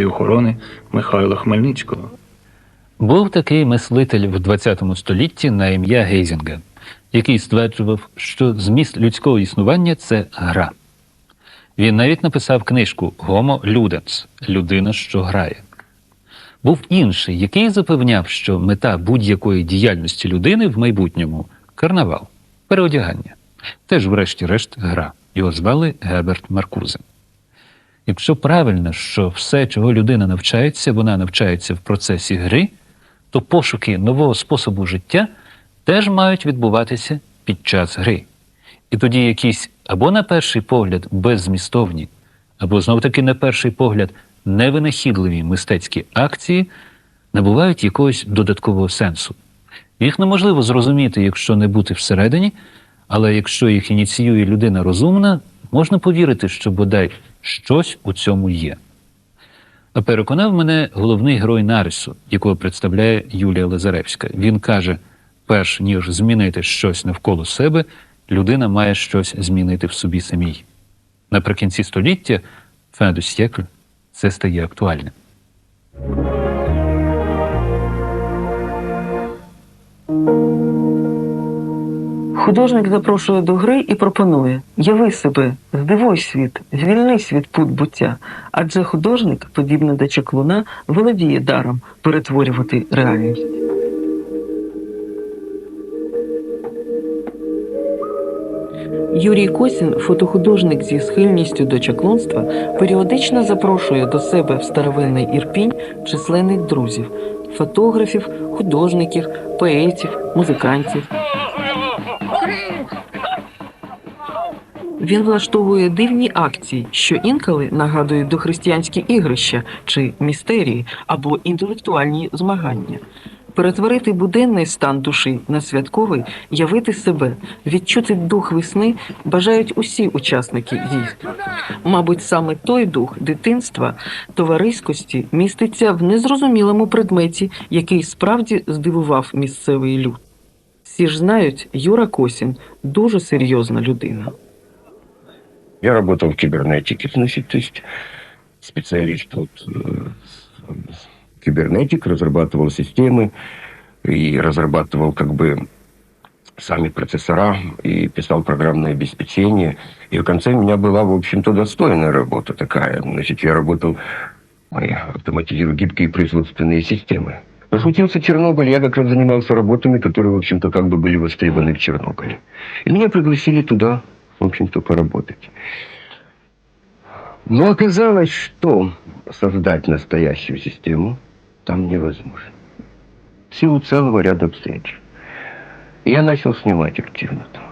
і охорони Михайла Хмельницького. Був такий мислитель в ХХ столітті на ім'я Гейзінга, який стверджував, що зміст людського існування це гра. Він навіть написав книжку Homo Ludens людина, що грає. Був інший, який запевняв, що мета будь-якої діяльності людини в майбутньому карнавал, переодягання. Теж, врешті-решт, гра. Його звали Геберт Маркузе. Якщо правильно, що все, чого людина навчається, вона навчається в процесі гри, то пошуки нового способу життя теж мають відбуватися під час гри. І тоді якісь або на перший погляд беззмістовні, або знов таки на перший погляд невинахідливі мистецькі акції набувають якогось додаткового сенсу. Їх неможливо зрозуміти, якщо не бути всередині, але якщо їх ініціює людина розумна, можна повірити, що бодай щось у цьому є. А переконав мене головний герой нарису, якого представляє Юлія Лазаревська. Він каже: перш ніж змінити щось навколо себе, людина має щось змінити в собі самій. Наприкінці століття du siècle, це стає актуальним. Художник запрошує до гри і пропонує: яви себе, здивуй світ, звільнись від пут буття. Адже художник, подібно до чаклуна, володіє даром перетворювати реальність. Юрій Косін, фотохудожник зі схильністю до чаклунства, періодично запрошує до себе в старовинний ірпінь численних друзів фотографів, художників, поетів, музикантів. Він влаштовує дивні акції, що інколи нагадують дохристиянські ігрища чи містерії або інтелектуальні змагання. Перетворити буденний стан душі на святковий, явити себе, відчути дух весни бажають усі учасники дійства. Мабуть, саме той дух дитинства, товариськості міститься в незрозумілому предметі, який справді здивував місцевий люд. Всі ж знають, Юра Косін дуже серйозна людина. Я работал в кибернетике, значит, то есть специалист вот, э, кибернетик, разрабатывал системы и разрабатывал как бы сами процессора и писал программное обеспечение. И в конце у меня была, в общем-то, достойная работа такая. Значит, я работал, я автоматизирую гибкие производственные системы. Случился Чернобыль, я как раз занимался работами, которые, в общем-то, как бы были востребованы в Чернобыле. И меня пригласили туда, в общем-то, поработать. Но оказалось, что создать настоящую систему там невозможно. В силу целого ряда обстоятельств. И я начал снимать активно там.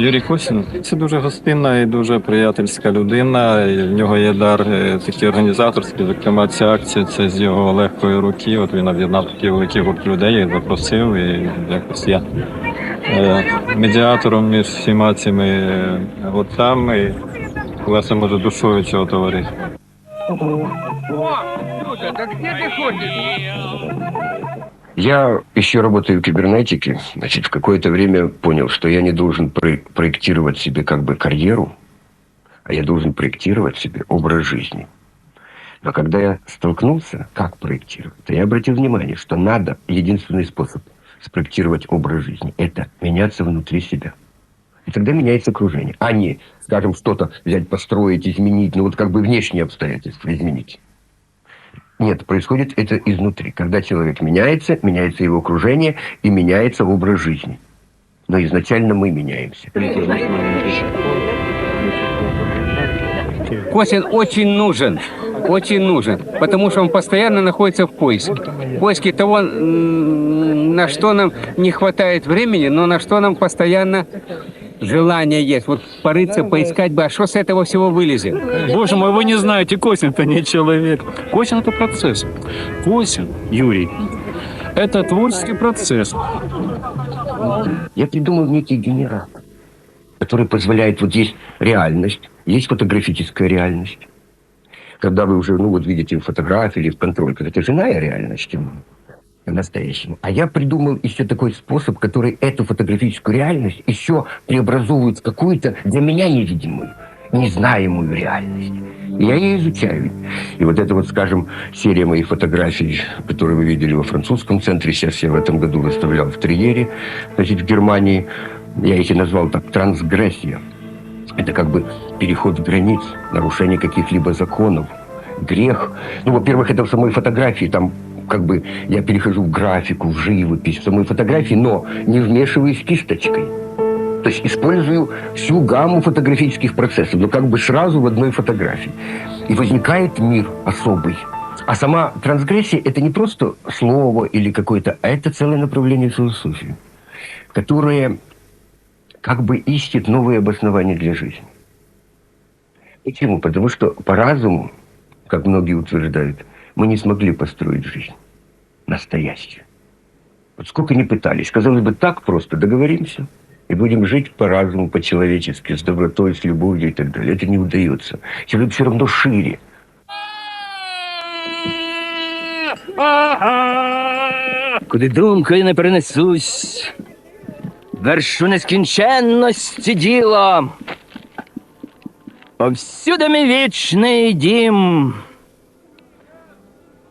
Юрій Косін це дуже гостинна і дуже приятельська людина. І в нього є дар е, такий організаторський. Зокрема, ця акція це з його легкої руки. От він об'єднав такий великий гурт людей, їх запросив і якось я е, медіатором між всіма цими е, гуртами. І, Власне, може, душою цього товариства. Я еще работаю в кибернетике. Значит, в какое-то время понял, что я не должен про- проектировать себе как бы карьеру, а я должен проектировать себе образ жизни. Но когда я столкнулся, как проектировать, то я обратил внимание, что надо, единственный способ спроектировать образ жизни, это меняться внутри себя. И тогда меняется окружение, а не, скажем, что-то взять, построить, изменить, ну вот как бы внешние обстоятельства изменить. Нет, происходит это изнутри. Когда человек меняется, меняется его окружение и меняется образ жизни. Но изначально мы меняемся. Косин очень нужен, очень нужен, потому что он постоянно находится в поиске. В поиске того, на что нам не хватает времени, но на что нам постоянно желание есть. Вот порыться, поискать бы, а что с этого всего вылезет? Боже мой, вы не знаете, Косин-то не человек. Косин это процесс. Косин, Юрий, это творческий процесс. Я придумал некий генератор, который позволяет, вот есть реальность, есть фотографическая реальность. Когда вы уже, ну вот видите в фотографии или в контроле, это же иная реальность, настоящему. А я придумал еще такой способ, который эту фотографическую реальность еще преобразует в какую-то для меня невидимую, незнаемую реальность. И я ее изучаю. И вот это вот, скажем, серия моих фотографий, которые вы видели во французском центре, сейчас я в этом году выставлял в Триере, значит, в Германии, я их и назвал так «трансгрессия». Это как бы переход границ, нарушение каких-либо законов, грех. Ну, во-первых, это в самой фотографии, там как бы я перехожу в графику, в живопись, в самой фотографии, но не вмешиваюсь кисточкой. То есть использую всю гамму фотографических процессов, но как бы сразу в одной фотографии. И возникает мир особый. А сама трансгрессия – это не просто слово или какое-то, а это целое направление философии, которое как бы ищет новые обоснования для жизни. Почему? Потому что по разуму, как многие утверждают, мы не смогли построить жизнь настоящую. Вот сколько ни пытались. Казалось бы, так просто договоримся и будем жить по разуму, по-человечески, с добротой, с любовью и так далее. Это не удается. Человек все равно шире. Куди думкою не перенесусь, вершу нескінченності діло. Повсюди мій вічний дім.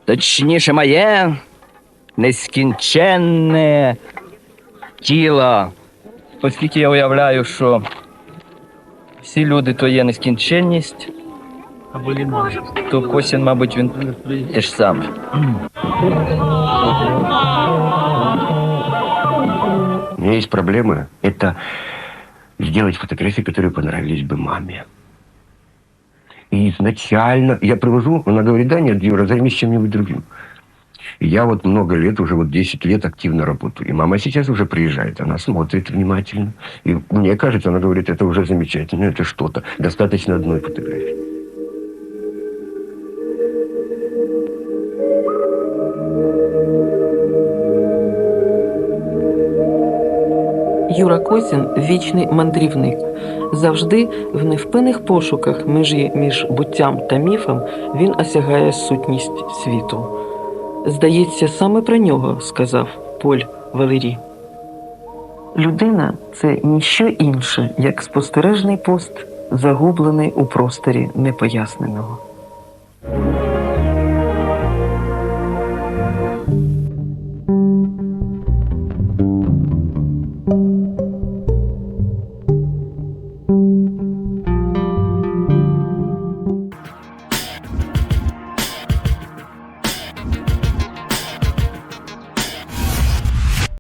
Точніше моє нескінченне тіло. Оскільки я уявляю, що всі люди то є нескінченність, то Косін, мабуть, він теж сам. У меня есть проблема. Это сделать фотографии, которые понравились бы маме. И изначально я привожу, она говорит, да, нет, Юра, займись чем-нибудь другим. И я вот много лет, уже вот 10 лет активно работаю. И мама сейчас уже приезжает, она смотрит внимательно. И мне кажется, она говорит, это уже замечательно, это что-то. Достаточно одной фотографии. Юра Косін вічний мандрівник. Завжди в невпинних пошуках межі між буттям та міфом він осягає сутність світу. Здається, саме про нього сказав Поль Валерій. Людина це ніщо інше, як спостережний пост, загублений у просторі непоясненого.